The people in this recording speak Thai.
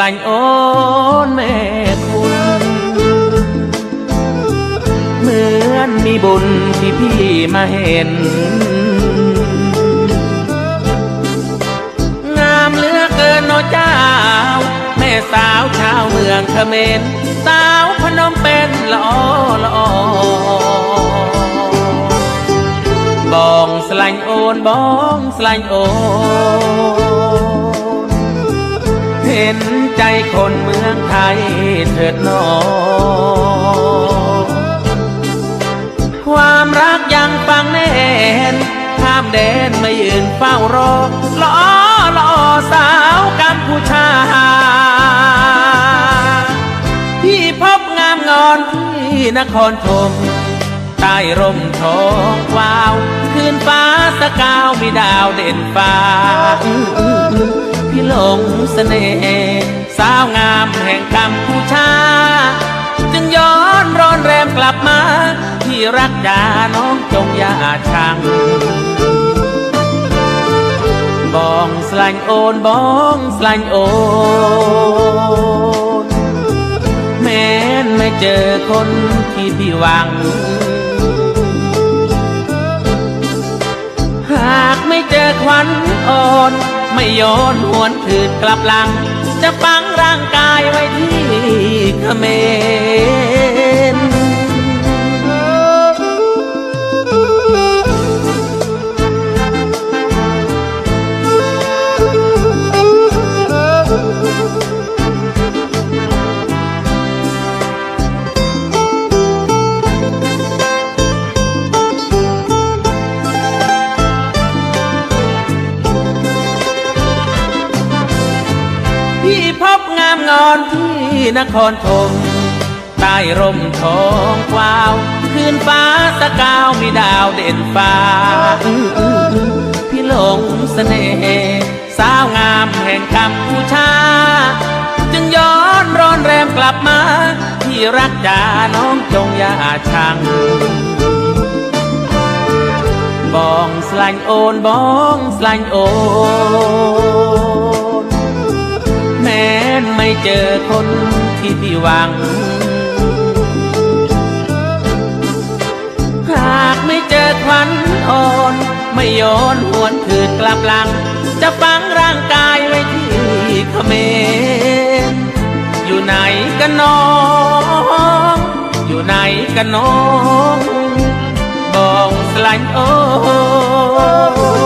ลัญโอนแม่คุณเหมือนมีบุญที่พี่มาเห็น งามเหลือเกินโนเจ้า แม่สาวชาวเมืองเขมรสาวพนมเป็นละออละออบองสลัญโอนบองสลัญโอน เห็นใจคนเมืองไทยเถิดนอความรักยังฟังแน่นข้ามแดนมายืนเฝ้ารอลอลอสาวกัมพูชาพี่พบงามงอนที่นครธม ต้ร่มทองวาว คืนฟ้าสกาวมีดาวเด่นฟ้า พี่หลงเสน่ห์สาวงามแห่งกัมพูชา จึงย้อนร้อนแรมกลับมา ที่รักจาน้องจงอย่าชัง บองสลัญโอนบองสลัญโอนแม้นไม่เจอคนที่พี่หวัง ไม่เจอควันอ่อนไม่ย้อนหวนคืนกลับหลัง จะปังร่างกายไว้ที่เขมร บงามงอนที่นครธมใต้ร่มทองกวาว คืนฟ้าสกาวมีดาวเด่นฟ้าพี่หลงเสน่ห์สาวงามแห่งกัมพูชา จึงย้อนร้อนแรมกลับมา ที่รักจาน้องจงอย่าชังบองสลัญโอนบองสลัญโอน เจอคนที่พี่หวัง หากไม่เจอควันอ่อน ไม่โยนหวนคืนกลับหลัง จะฝังร่างกายไว้ที่เขมรอยู่ไหนกันน้อง อยู่ไหนกันน้อง บองสลัญโอน